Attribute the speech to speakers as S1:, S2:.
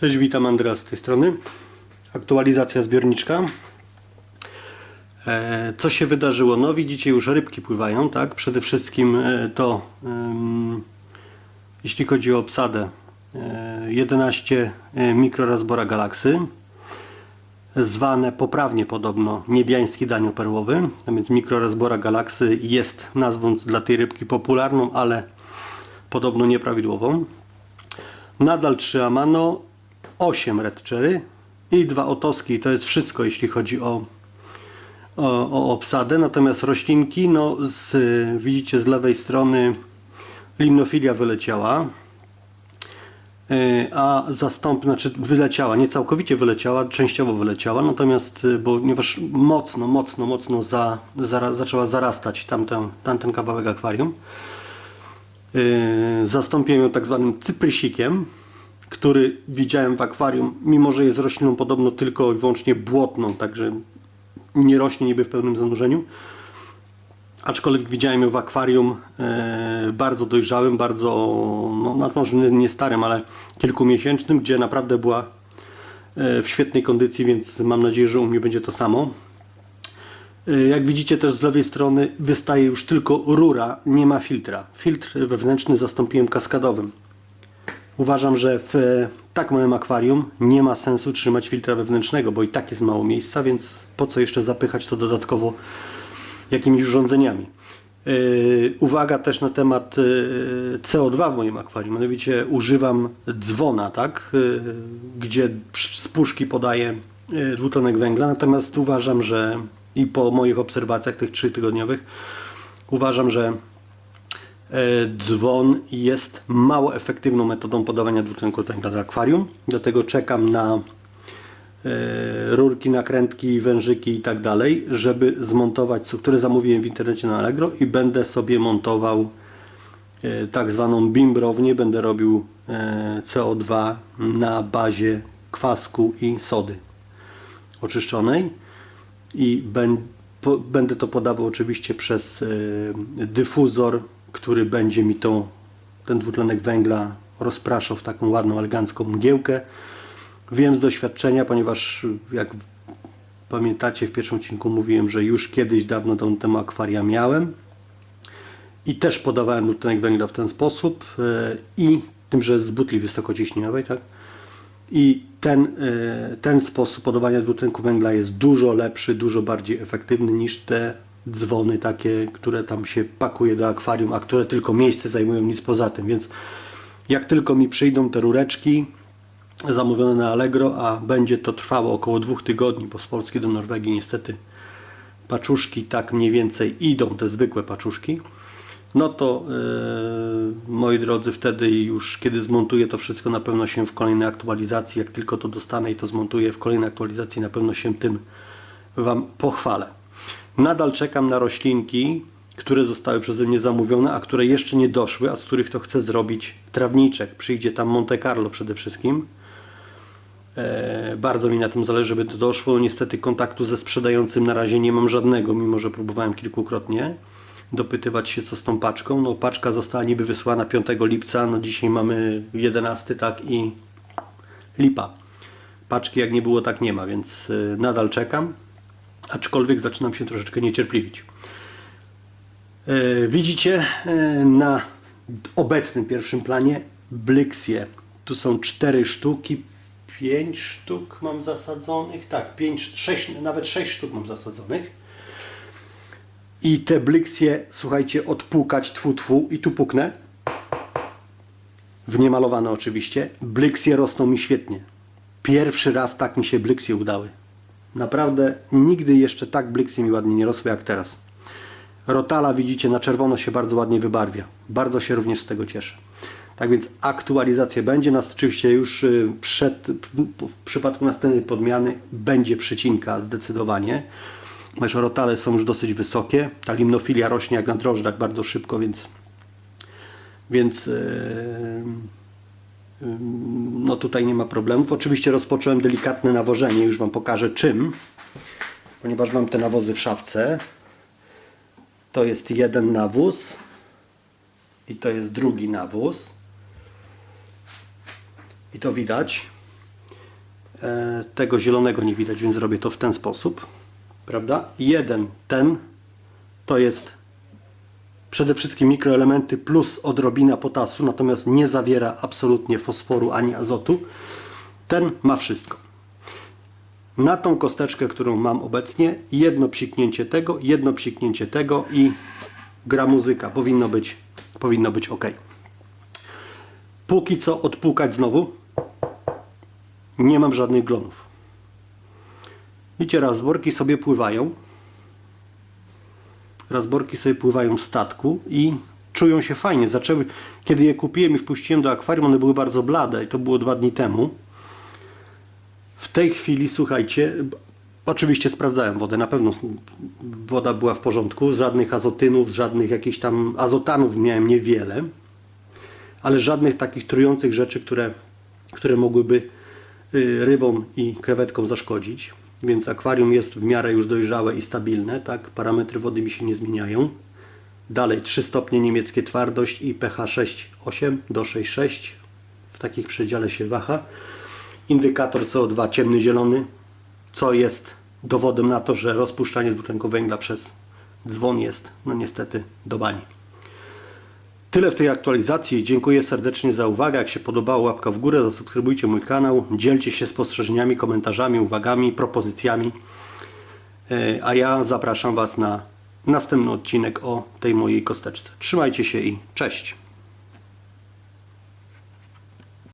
S1: Cześć, witam Andrea z tej strony. Aktualizacja zbiorniczka. E, Co się wydarzyło? No widzicie już rybki pływają, tak? Przede wszystkim e, to, jeśli chodzi o obsadę, e, 11 mikrorazbora galaksy, zwane poprawnie podobno niebiański danio perłowy, a więc mikrorazbora galaksy jest nazwą dla tej rybki popularną, ale podobno nieprawidłową. Nadal 3 Amano, 8 Red Cherry i dwa Otoski. To jest wszystko, jeśli chodzi o, o, o obsadę. Natomiast roślinki, no z, widzicie z lewej strony limnofilia wyleciała, Yy, a zastępna, znaczy wyleciała, nie całkowicie wyleciała, częściowo wyleciała, natomiast yy, ponieważ mocno, mocno, mocno za, zara, zaczęła zarastać tamten, tamten kawałek akwarium, Yy, Zastąpiłem ją tak zwanym cyprysikiem, który widziałem w akwarium, mimo że jest rośliną podobno tylko i wyłącznie błotną, także nie rośnie niby w pełnym zanurzeniu. Aczkolwiek widziałem ją w akwarium e, bardzo dojrzałym, bardzo, no, no może nie, starym, ale kilkumiesięcznym, gdzie naprawdę była e, w świetnej kondycji, więc mam nadzieję, że u mnie będzie to samo. E, Jak widzicie też z lewej strony wystaje już tylko rura, nie ma filtra. Filtr wewnętrzny zastąpiłem kaskadowym. Uważam, że w e, tak małym akwarium nie ma sensu trzymać filtra wewnętrznego, bo i tak jest mało miejsca, więc po co jeszcze zapychać to dodatkowo jakimiś urządzeniami. Yy, uwaga też na temat yy, CO2 w moim akwarium. Mianowicie używam dzwona, tak? Gdzie z puszki podaję dwutlenek węgla. Natomiast uważam, że i po moich obserwacjach tych trzytygodniowych uważam, że E, dzwon jest mało efektywną metodą podawania dwutlenku węgla do akwarium. Dlatego czekam na e, rurki, nakrętki, wężyki i tak dalej, żeby zmontować, które zamówiłem w internecie na Allegro i będę sobie montował e, tak zwaną bimbrownię. Będę robił e, CO2 na bazie kwasku i sody oczyszczonej i będę to podawał oczywiście przez e, dyfuzor, który będzie mi tą, ten dwutlenek węgla rozpraszał w taką ładną, elegancką mgiełkę. Wiem z doświadczenia, ponieważ jak pamiętacie w pierwszym odcinku mówiłem, że już kiedyś dawno dawno temu akwaria miałem i też podawałem dwutlenek węgla w ten sposób e, i tym, że z butli wysokociśnieniowej, tak? I ten, e, ten sposób podawania dwutlenku węgla jest dużo lepszy, dużo bardziej efektywny niż te dzwony takie, które tam się pakuje do akwarium, a które tylko miejsce zajmują, nic poza tym. Więc jak tylko mi przyjdą te rureczki zamówione na Allegro, a będzie to trwało około dwóch tygodni, bo z Polski do Norwegii niestety paczuszki tak mniej więcej idą, te zwykłe paczuszki, no to yy, moi drodzy, wtedy już kiedy zmontuję to wszystko na pewno się w kolejnej aktualizacji, jak tylko to dostanę i to zmontuję w kolejnej aktualizacji, na pewno się tym Wam pochwalę. Nadal czekam na roślinki, które zostały przeze mnie zamówione, a które jeszcze nie doszły, a z których to chcę zrobić trawniczek. Przyjdzie tam Monte Carlo przede wszystkim. E, bardzo mi na tym zależy, żeby to doszło. Niestety kontaktu ze sprzedającym na razie nie mam żadnego, mimo że próbowałem kilkukrotnie dopytywać się co z tą paczką. No paczka została niby wysłana 5 lipca, no dzisiaj mamy 11, tak i lipa. Paczki jak nie było, tak nie ma, więc y, nadal czekam, aczkolwiek zaczynam się troszeczkę niecierpliwić. E, Widzicie e, na obecnym pierwszym planie Blixie. Tu są cztery sztuki, pięć sztuk mam zasadzonych. Tak, pięć, sześć, nawet sześć sztuk mam zasadzonych. I te Blixie, słuchajcie, odpukać, tfu, tfu i tu puknę. W niemalowane oczywiście. Blixie rosną mi świetnie. Pierwszy raz tak mi się Blixie udały. Naprawdę nigdy jeszcze tak Blixie mi ładnie nie rosły jak teraz. Rotala widzicie na czerwono się bardzo ładnie wybarwia. Bardzo się również z tego cieszę. Tak więc aktualizacja będzie. Nas oczywiście już y, przed, w przypadku następnej podmiany będzie przycinka zdecydowanie. Ponieważ rotale są już dosyć wysokie. Ta limnofilia rośnie jak na drożdżach bardzo szybko, więc więc yy, no tutaj nie ma problemów. Oczywiście rozpocząłem delikatne nawożenie, już Wam pokażę czym, ponieważ mam te nawozy w szafce. To jest jeden nawóz i to jest drugi nawóz. I to widać. E, Tego zielonego nie widać, więc robię to w ten sposób. Prawda? Jeden, ten to jest przede wszystkim mikroelementy plus odrobina potasu, natomiast nie zawiera absolutnie fosforu ani azotu. Ten ma wszystko. Na tą kosteczkę, którą mam obecnie, jedno psiknięcie tego, jedno psiknięcie tego i gra muzyka. Powinno być, powinno być ok. Póki co odpukać znowu. Nie mam żadnych glonów. Widzicie, razborki sobie pływają. Razborki sobie pływają w statku i czują się fajnie. Zaczęły, kiedy je kupiłem i wpuściłem do akwarium, one były bardzo blade i to było dwa dni temu. W tej chwili, słuchajcie, oczywiście sprawdzałem wodę, na pewno woda była w porządku, żadnych azotynów, żadnych jakichś tam azotanów miałem niewiele, ale żadnych takich trujących rzeczy, które, które mogłyby y, rybom i krewetkom zaszkodzić. Więc akwarium jest w miarę już dojrzałe i stabilne, tak? Parametry wody mi się nie zmieniają. Dalej 3 stopnie niemieckie twardość i pH 6,8 do 6,6. W takich przedziale się waha. Indykator CO2 ciemny zielony, co jest dowodem na to, że rozpuszczanie dwutlenku węgla przez dzwon jest no niestety do bani. Tyle w tej aktualizacji. Dziękuję serdecznie za uwagę. Jak się podobało, łapka w górę, zasubskrybujcie mój kanał, dzielcie się spostrzeżeniami, komentarzami, uwagami, propozycjami. E, A ja zapraszam Was na następny odcinek o tej mojej kosteczce. Trzymajcie się i cześć!